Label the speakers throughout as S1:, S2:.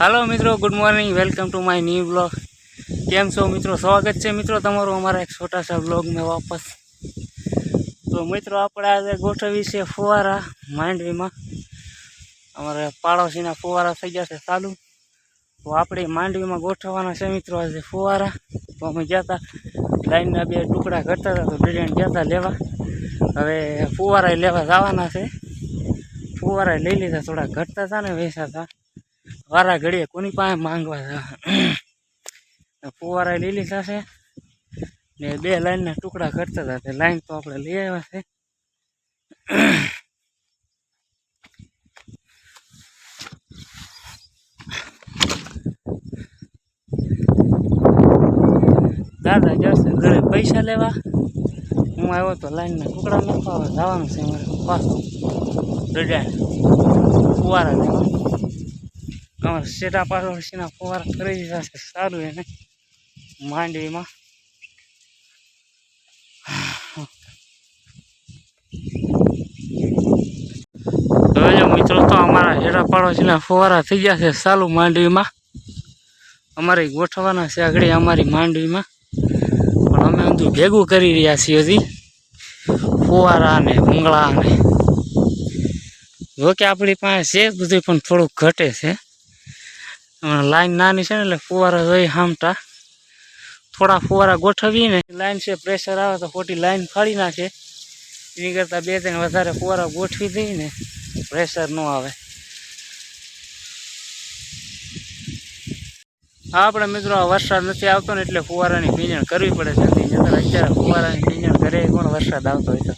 S1: હાલો મિત્રો good morning welcome to my new blog કેમ છો મિત્રો? સ્વાગત છે મિત્રો તમારું અમારા એક છોટા સા બ્લોગમાં વાપસ. તો મિત્રો, આપણે આજે ગોઠવી છે ફુવારા માંડવીમાં. અમારે પાડોશીના ફુવારા થઈ ગયા છે ચાલુ. તો આપણે માંડવીમાં ગોઠવવાના છે મિત્રો આજે ફુવારા. તો અમે ગયા હતા લાઈનના બે ટુકડા કરતા હતા તો ડિઝાઇન ગયા હતા લેવા. હવે ફુવારા લેવા જવાના છે. ફુવારા લઈ લીધા, થોડા ઘટતા હતા ને વેચાતા વારા ઘડીએ કોની પાસે માંગવા ફુવારા લીલી થશે ને બે લાઈનના ટુકડા કરતા હતા. તે લાઈન તો આપણે લઈ આવ્યા છે. દાદા જશે ઘરે પૈસા લેવા. હું આવ્યો તો લાઈનના ટુકડા નાખવા જવાનું છે મારે પાછું. રજા. ફુવારા લેવા. અમારે શેટા પાડોશીના ફુવારા કરી દીધા છે, સારું એને માંડવીમાં. મિત્રો, તો અમારા શેટા પાડોશીના ફુવારા થઈ ગયા છે સારું માંડવીમાં. અમારે ગોઠવાના છે આગળ અમારી માંડવીમાં. પણ અમે બધું ભેગું કરી રહ્યા છીએ હજી. ફુવારા ને ભૂંગળા ને. જોકે આપણી પાસે છે, બધું પણ થોડુંક ઘટે છે. લાઈન નાની છે ને એટલે ફુવારા જોઈ હામટા થોડા ફુવારા ગોઠવીએ ને લાઈન છે, પ્રેશર આવે તો ખોટી લાઈન ફાડી નાખે. એની કરતાં બે ત્રણ વધારે ફુવારા ગોઠવી દઈએ ને પ્રેશર ન આવે. હા, આપણે મિત્રો, આ વરસાદ નથી આવતો ને એટલે ફુવારાની ભીંજણ કરવી પડે છે. અત્યારે ફુવારાની ભીંજણ ઘરે કોણ વરસાદ આવતો હોય તો.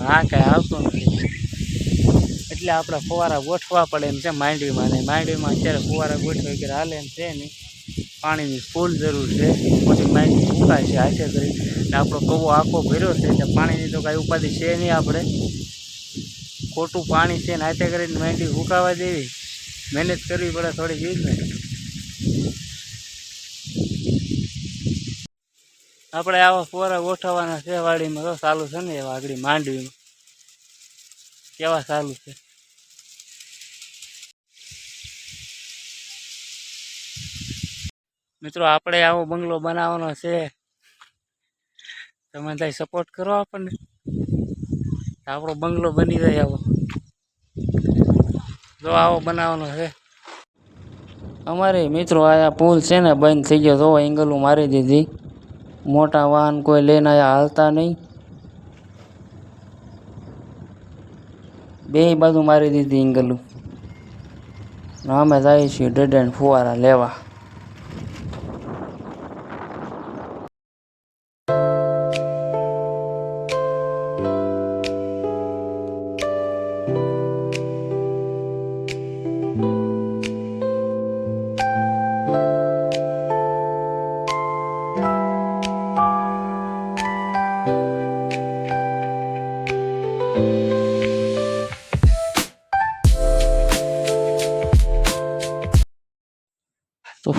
S1: હા કાંઈ આવતો નથી. એટલે આપણે ફુવારા ગોઠવા પડે એમ છે માંડવીમાં. ને માંડવીમાં અત્યારે ફુવારા ગોઠવે કે હાલે એમ છે નહીં. પાણીની ફૂલ જરૂર છે. મોટી માંડવી ઉકાય છે હાથે કરી. ને આપણો કવો આખો ભર્યો છે એટલે પાણીની તો કાંઈ ઉપાધિ છે નહીં આપણે. ખોટું પાણી છે ને હાથે કરીને માંડવી ઉકાવા દેવી. મહેનત કરવી પડે થોડી જીવ ને. આપણે આવા ફુવારા ગોઠવવાના છે વાડીમાં. તો ચાલુ છે ને એવા આગળ માંડવીમાં. કેવા ચાલુ છે? મિત્રો, આપણે આવો બંગલો બનાવવાનો છે. તમે ત્યાં સપોર્ટ કરો આપણને. આપણો બંગલો બની જાય આવો. જો આવો બનાવવાનો છે. અમારે મિત્રો આયા પુલ છે ને, બંધ થઈ ગયો તો એંગલું મારી દીધી. મોટા વાહન કોઈ લઈને આયા હાલતા નહીં. બે બાજુ મારી દીધી એંગલું અમે જઈએ છીએ ડેડ ફુવારા લેવા.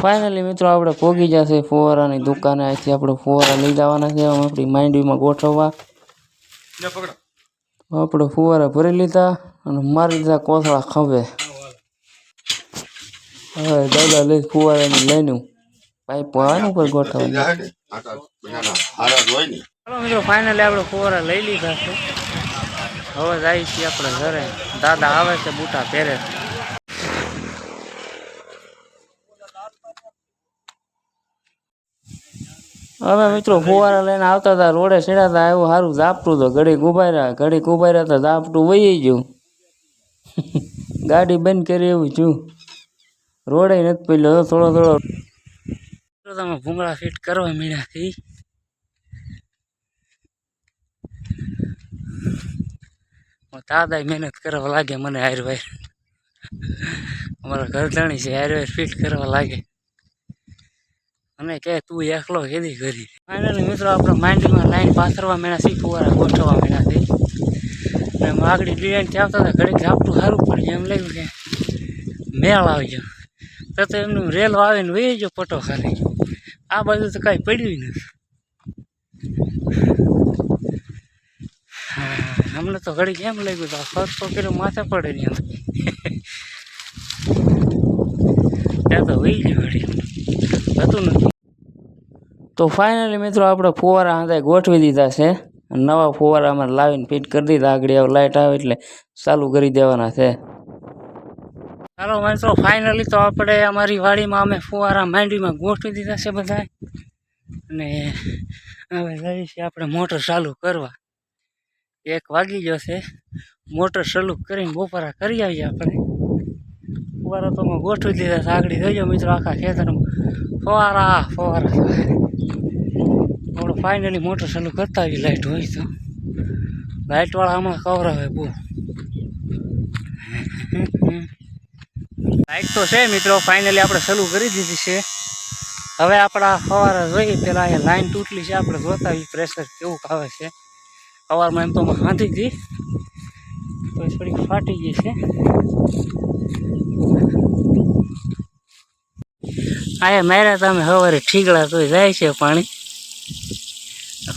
S1: ફાઇનલી મિત્રો આપણે પોગી જશે ફુવારાની દુકાને. અહીંથી આપણે ફુવારા લઈ જવાના છે. આપણી માંડવીમાં ગોઠવવા. આપણે ફુવારા ભરી લીધા અને મારી લીધા કોથળા ખવે હવે દાદા લઈ ફુવારાની લઈને પાઇપ આવે પર ગોઠવવા ચાલો મિત્રો ફાઇનલી આપણે ફુવારા લઈ લીધા છે. હવે જાય છીએ આપણે ઘરે. દાદા આવે છે બૂટા પહેરે છે હવે મિત્રો ફુવારા લઈને આવતા હતા, રોડે ચડ્યા હતા, એવું સારું ઝાપટું તો ઘડી ઉભાર્યા ઘડી ઉભાર્યા તો ઝાપટું વહી ગયું. ગાડી બંધ કરી એવું છું રોડે નથી પડ્યો થોડો થોડો. તમે ભૂંગળા ફિટ કરવા મળ્યા થી. દાદા મહેનત કરવા લાગે મને હાર વાયર અમારા ઘરધણી છે હાર વાયર ફિટ કરવા લાગે. અને કે તું એકલો કેદી કરી? ફાઇનલી મિત્રો, આપણે માઇન્ડમાં લાઈન પાથરવા મેળા શીખવાના ગોઠવવા મેળા થઈ અને આગળી ડિઝાઇન ત્યાં આવતા હતા, ઘડીક ઝાપટું સારું પણ એમ લાગ્યું કે મેળ આવી ગયો. તો તો એમનું રેલ આવીને વહી ગયો પટો ખાલી. આ બાજુ તો કાંઈ પડ્યું નથી. અમને તો ઘડીક એમ લાગ્યું તો ફરતો કર્યો માથે પડે નહીં ત્યાં તો વહી ગયું ઘડી હતું નથી તો ફાઇનલી મિત્રો આપણે ફુવારા હાથે ગોઠવી દીધા છે. નવા ફુવારા અમારે લાવીને ફિટ કરી દીધા. આગળ આવે લાઇટ આવે એટલે ચાલુ કરી દેવાના છે. ચાલો મિત્રો ફાઇનલી તો આપણે અમારી વાડીમાં અમે ફુવારા માંડવીમાં ગોઠવી દીધા છે બધા અને હવે જઈએ છીએ આપણે મોટર ચાલુ કરવા. એક વાગી ગયો છે. મોટર ચાલુ કરીને બપોરા કરી આવીએ આપણે. ફુવારા તો અમે ગોઠવી દીધા છે. આગળ જોઈજો મિત્રો આખા ખેતરમાં. ફવારા ફવારા આપણે ફાઇનલી મોટર ચાલુ કરતા આવી લાઇટ હોય તો. લાઇટવાળા આમાં કવરાવે બહુ. લાઇટ તો છે મિત્રો ફાઇનલી આપણે ચાલુ કરી દીધી છે. હવે આપણા ફવારા જોઈએ, પેલા અહીંયા લાઈન તૂટલી છે, આપણે જોતા આવીએ પ્રેશર કેવું આવે છે. સવારમાં એમ તો હાંધી હતી, તો થોડીક ફાટી ગઈ છે. આયા માર્યા તમે સવારે ઠીકડા તો જાય છે પાણી.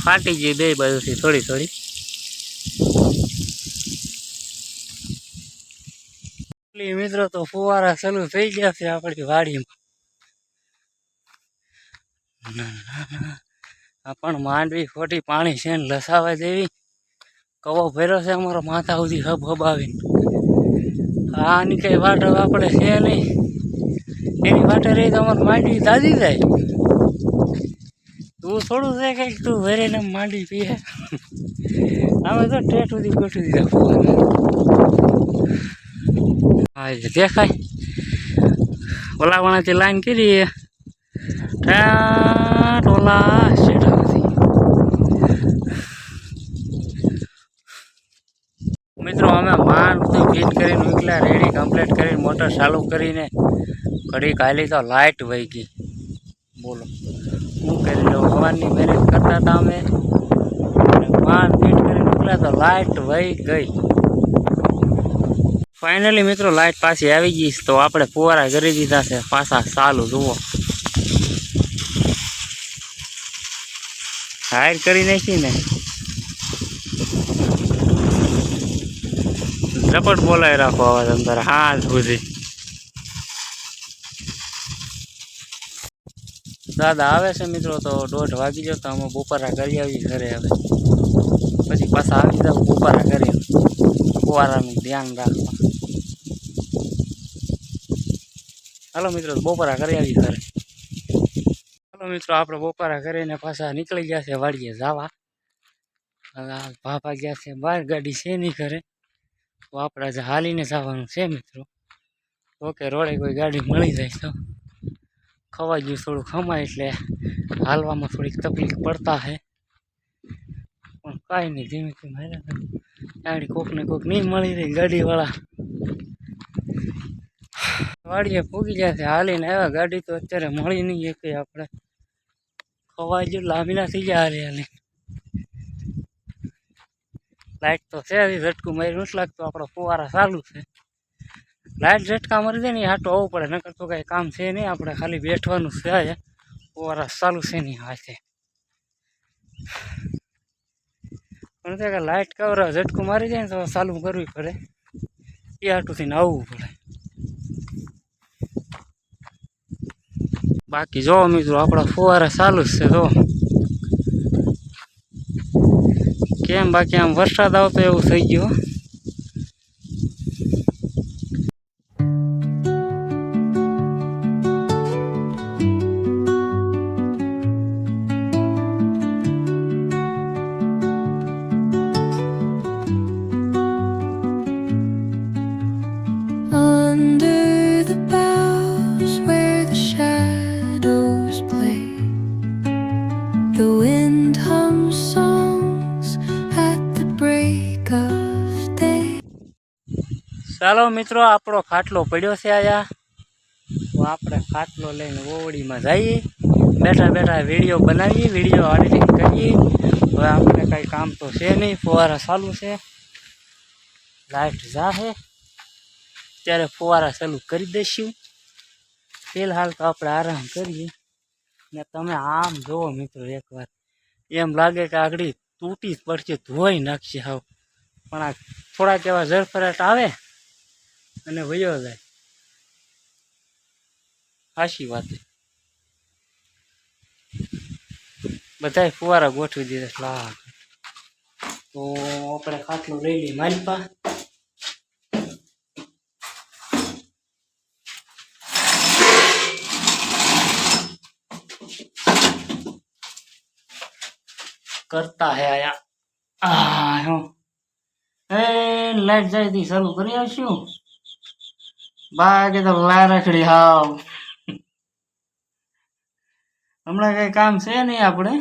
S1: ફાટી ગઈ બે બાજુથી થોડી થોડી. મિત્રો તો ફુવારા ચાલુ થઈ ગયા છે આપણી વાડીમાં. પણ માંડવી ખોટી પાણી છે ને લસાવા જેવી. કવો ભર્યો છે અમારો માથા સુધી હબ હબાવીને. આની કઈ વાટ આપણે છે નહીં. એની માટે રહી તો અમારે માંડવી દાદી જાય. તું થોડું છે કંઈક, તું ભરીને માંડી પીએ. અમે તો ટેટ સુધી ગોઠવી દીધા હા એ દેખાય. ઓલા વણાથી લાઈન કરી ઠાઠ, ઓલા મિત્રો, અમે માંડ બધું ફિટ કરીને ઉકલા રેડી કમ્પ્લીટ કરીને મોટર ચાલુ કરીને ઘડી કાલી તો લાઇટ વહી ગઈ. બોલો. હું કરી લઉં સવારની મહેનત કરતા હતા અમે. પાંચ મિનિટ કરી ઉકલા તો લાઇટ વહી ગઈ. ફાઇનલી મિત્રો લાઇટ પાછી આવી ગઈ તો આપણે ફુવારા કરી દીધા છે. પાછા ચાલુ, જુઓ. હાયર કરી નાખી ને. ઝપટ બોલાવી રાખો અવાજ અંદર હાથ સુધી. દાદા આવે છે મિત્રો, તો દોઢ વાગી ગયો તો અમે બપોરા કરી આવી ઘરે હવે. પછી પાછા આવી જાવ બપોરા કરી ફુવારાનું ધ્યાન રાખવા હાલો મિત્રો બપોરા કરી આવી ઘરે. હાલો મિત્રો, આપણે બપોરા કરીને પાછા નીકળી ગયા છે વાડીએ જવા. ભાપા ગયા છે બહાર, ગાડી છે નહીં ઘરે. તો આપણે હાલીને જવાનું છે મિત્રો. ઓકે, રોડે કોઈ ગાડી મળી જાય તો. ખવાઈ ગયું થોડું ખમાય એટલે હાલવામાં થોડીક તકલીફ પડતા હે. પણ કાંઈ નહીં, ધીમે ધીમે ગાડી કોકને કોક નહીં મળી રહી, ગાડીવાળા. વાડીએ પૂગી ગયા છે, હાલીને આવ્યા. ગાડી તો અત્યારે મળી નહીં એક આપણે. ખવાઈ ગયું લાંબીના થઈ ગયા હાલી હાલી. લાઇટ તો છે ઝટકું મારી નથી લાગતું, આપણો ફુવારા ચાલુ છે. લાઇટ ઝટકા મરી જાય ને હાટો આવવું પડે. નકર તો કાંઈ કામ છે નહીં. આપણે ખાલી બેઠવાનું છે ફુવારા ચાલુ છે નહીં હાથે પણ તે કે લાઇટ કવર ઝટકું મારી જાય ને તો ચાલુ કરવી પડે. એ હાટુંથી આવવું પડે. બાકી જો મિત્રો, આપણા ફુવારા ચાલુ જ છે તો કેમ બાકી આમ વરસાદ આવતો એવું થઈ ગયું. ચાલો મિત્રો, આપણો ખાટલો પડ્યો છે આયા. તો આપણે ખાટલો લઈને ઓવડીમાં જઈએ. બેઠા બેઠા વીડિયો બનાવીએ, વીડિયો એડિટિંગ કરીએ. હવે આપણે કાંઈ કામ તો છે નહીં, ફુવારા ચાલુ છે. લાઇટ જાહે. ત્યારે ફુવારા ચાલુ કરી દઈશું. ફિલહાલ તો આપણે આરામ કરીએ. ને તમે આમ જુઓ મિત્રો એકવાર. એમ લાગે કે આગળ તૂટી જ પડશે, ધોઈ નાખશે હાવ. પણ આ થોડાક એવા ઝરફરાટ આવે અને વયો જાય. ખાસી વાત. બધાય ફુવારા ગોઠવી દીધા લા તો આપણે ખાટલું લઈ લઈએ માલપા. કરતા હે આયા. આ હો. લાઈટ જાય તી, શરૂ કરી આવશું બાકી તો લા રખડી હાવ. હમણાં કઈ કામ છે નહીં આપણે.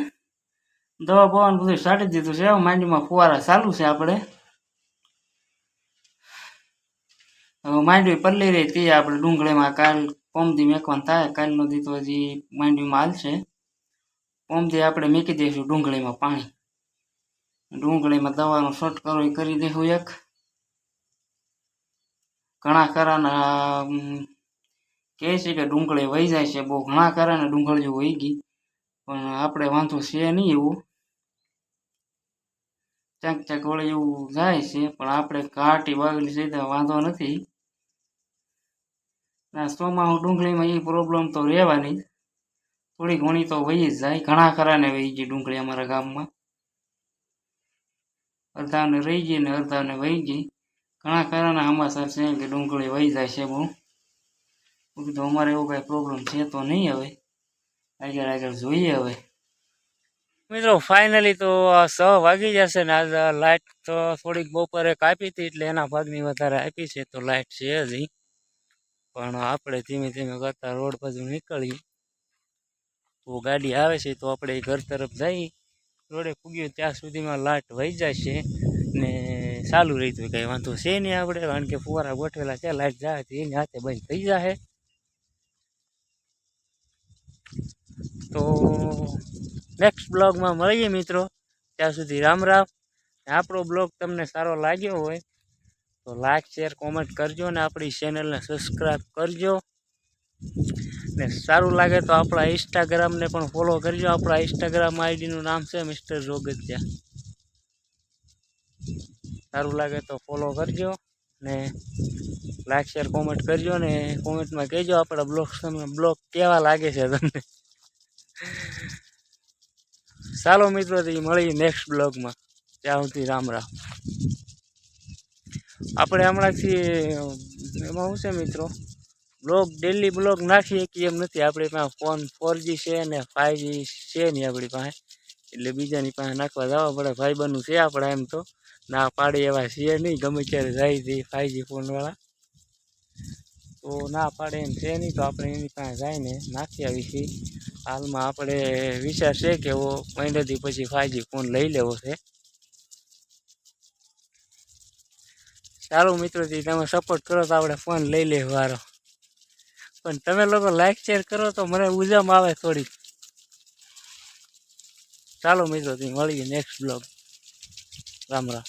S1: દવા પવન બધું સાટી દીધું છે. માંડીમાં ફુવારા ચાલુ છે આપણે. હવે માંડવી પલ્લી રહી તે આપણે ડુંગળીમાં કાલ પોમથી મેકવાનું થાય કાલનો દી તો હજી માંડવીમાં હાલશે પોમથી આપણે મેકી દઈશું ડુંગળીમાં પાણી. ડુંગળીમાં દવાનો શોટ કરો એ કરી દઈશું એક. ઘણા ખરાના કહે છે કે ડુંગળી વહી જાય છે. બહુ ઘણા ખરાને ડુંગળીઓ વહી ગઈ પણ આપણે વાંધો છે નહીં એવું. ચાંક ચાંક વળી એવું જાય છે. પણ આપણે ઘાટી વાવેલી છે તો વાંધો નથી. ચોમાસું ડુંગળીમાં એ પ્રોબ્લેમ તો રહેવાની. થોડી ઘણી તો વહી જ જાય. ઘણા ખરાને વહી ગઈ ડુંગળી અમારા ગામમાં. અડધાને રહી ગઈ ને અડધાને વહી ગઈ. ઘણા ખરાના આમાં છે કે ડુંગળી વહી જાય છે બહુ. કીધું, અમારે એવું કાંઈ પ્રોબ્લેમ છે તો નહીં હવે. આગળ આગળ જોઈએ હવે. મિત્રો ફાઇનલી તો છ વાગી જશે ને આજ લાઇટ તો થોડીક બપોરે કાપી હતી એટલે એના ભાગની વધારે આપી છે, તો લાઇટ છે જ પણ આપણે ધીમે ધીમે કરતા રોડ બાજુ નીકળીએ. તો ગાડી આવે છે તો આપણે ઘર તરફ જઈ રોડે પૂગ્યું ત્યાં સુધીમાં લાઇટ વહી જાય છે ને ચાલુ રહી તો કંઈ વાંધો છે નહીં આપણે. કારણ કે ફુવારા ગોઠવેલા છે લાઇટ જાય તો એની હાથે બંધ થઈ જાય તો નેક્સ્ટ બ્લોગમાં મળીએ મિત્રો. ત્યાં સુધી રામ રામ. આપણો બ્લોગ તમને સારો લાગ્યો હોય, તો લાઇક શેર કોમેન્ટ કરજો અને આપણી ચેનલને સબસ્ક્રાઈબ કરજો. ને સારું લાગે તો આપણા ઇન્સ્ટાગ્રામને પણ ફોલો કરજો. આપણા ઇન્સ્ટાગ્રામ આઈડીનું નામ છે મિસ્ટર રોગત્યા સારું લાગે તો ફોલો કરજો ને લાઈક શેર કોમેન્ટ કરજો ને કોમેન્ટમાં કહેજો આપણા બ્લોગ તમને બ્લોગ કેવા લાગે છે તમને. ચાલો મિત્રો, તો મળીએ નેક્સ્ટ બ્લોગમાં. ત્યાં સુધી રામ રામ. આપણે હમણાંથી, એમાં શું છે મિત્રો? બ્લોગ ડેલી બ્લોગ નાખીએ કે એમ નથી? આપણી પાસે ફોન ફોરજી છે ને ફાઈવજી છે નહીં આપણી પાસે. એટલે બીજાની પાસે નાખવા જવા પડે, ભાઈબંધનું છે આપણે એમ તો. ના પાડી એવા છીએ નહીં. ગમે ત્યારે જાય છે ફાઈવજી ફોનવાળા. તો ના પાડે એમ છે નહીં, તો આપણે એની પાસે જઈને નાખી આવી છીએ હાલમાં આપણે વિચાર છે કે એવો મહિનાથી પછી ફાઈવજી ફોન લઈ લેવો છે. ચાલો મિત્રોથી તમે સપોર્ટ કરો તો આપણે ફોન લઈ લે વારો. પણ તમે લોકો લાઈક શેર કરો તો મને ઉજામ આવે થોડી ચાલો મિત્રોથી મળીએ નેક્સ્ટ બ્લોગ રામ રામ.